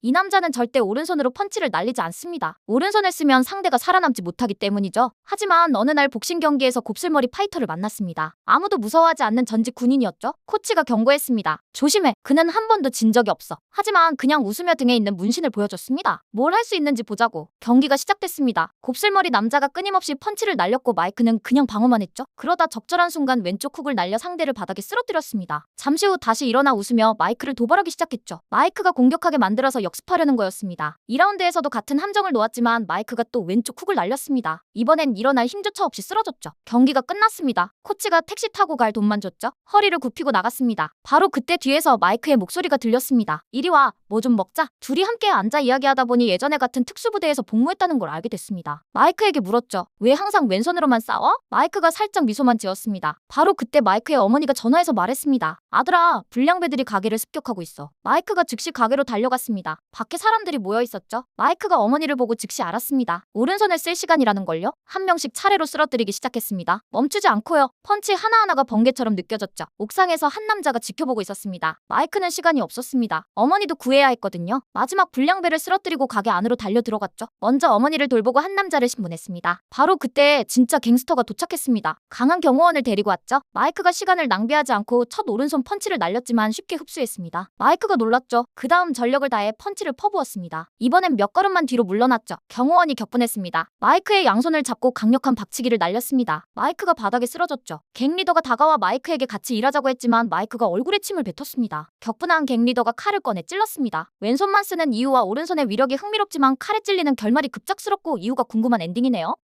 이 남자는 절대 오른손으로 펀치를 날리지 않습니다. 오른손을 쓰면 상대가 살아남지 못하기 때문이죠. 하지만 어느 날 복싱 경기에서 곱슬머리 파이터를 만났습니다. 아무도 무서워하지 않는 전직 군인이었죠. 코치가 경고했습니다. 조심해. 그는 한 번도 진 적이 없어. 하지만 그냥 웃으며 등에 있는 문신을 보여줬습니다. 뭘 할 수 있는지 보자고. 경기가 시작됐습니다. 곱슬머리 남자가 끊임없이 펀치를 날렸고 마이크는 그냥 방어만 했죠. 그러다 적절한 순간 왼쪽 훅을 날려 상대를 바닥에 쓰러뜨렸습니다. 잠시 후 다시 일어나 웃으며 마이크를 도발하기 시작했죠. 마이크가 공격하게 만들어서 역습하려는 거였습니다. 2라운드에서도 같은 함정을 놓았지만 마이크가 또 왼쪽 훅을 날렸습니다. 이번엔 일어날 힘조차 없이 쓰러졌죠. 경기가 끝났습니다. 코치가 택시 타고 갈 돈만 줬죠. 허리를 굽히고 나갔습니다. 바로 그때 뒤에서 마이크의 목소리가 들렸습니다. 이리 와, 뭐 좀 먹자. 둘이 함께 앉아 이야기하다 보니 예전에 같은 특수부대에서 복무했다는 걸 알게 됐습니다. 마이크에게 물었죠. 왜 항상 왼손으로만 싸워? 마이크가 살짝 미소만 지었습니다. 바로 그때 마이크의 어머니가 전화해서 말했습니다. 아들아, 불량배들이 가게를 습격하고 있어. 마이크가 즉시 가게로 달려갔습니다. 밖에 사람들이 모여 있었죠. 마이크가 어머니를 보고 즉시 알았습니다. 오른손을 쓸 시간이라는 걸요. 한 명씩 차례로 쓰러뜨리기 시작했습니다. 멈추지 않고요. 펀치 하나하나가 번개처럼 느껴졌죠. 옥상에서 한 남자가 지켜보고 있었습니다. 마이크는 시간이 없었습니다. 어머니도 구해야 했거든요. 마지막 불량배를 쓰러뜨리고 가게 안으로 달려 들어갔죠. 먼저 어머니를 돌보고 한 남자를 신문했습니다. 바로 그때 진짜 갱스터가 도착했습니다. 강한 경호원을 데리고 왔죠. 마이크가 시간을 낭비하지 않고 첫 오른손 펀치를 날렸지만 쉽게 흡수했습니다. 마이크가 놀랐죠. 그 다음 전력을 다해 펀치 를 퍼부었습니다. 이번엔 몇 걸음만 뒤로 물러났죠. 경호원이 격분했습니다. 마이크의 양손을 잡고 강력한 박치기를 날렸습니다. 마이크가 바닥에 쓰러졌죠. 갱 리더가 다가와 마이크에게 같이 일하자고 했지만 마이크가 얼굴에 침을 뱉었습니다. 격분한 갱 리더가 칼을 꺼내 찔렀습니다. 왼손만 쓰는 이유와 오른손의 위력이 흥미롭지만 칼에 찔리는 결말이 급작스럽고 이유가 궁금한 엔딩이네요.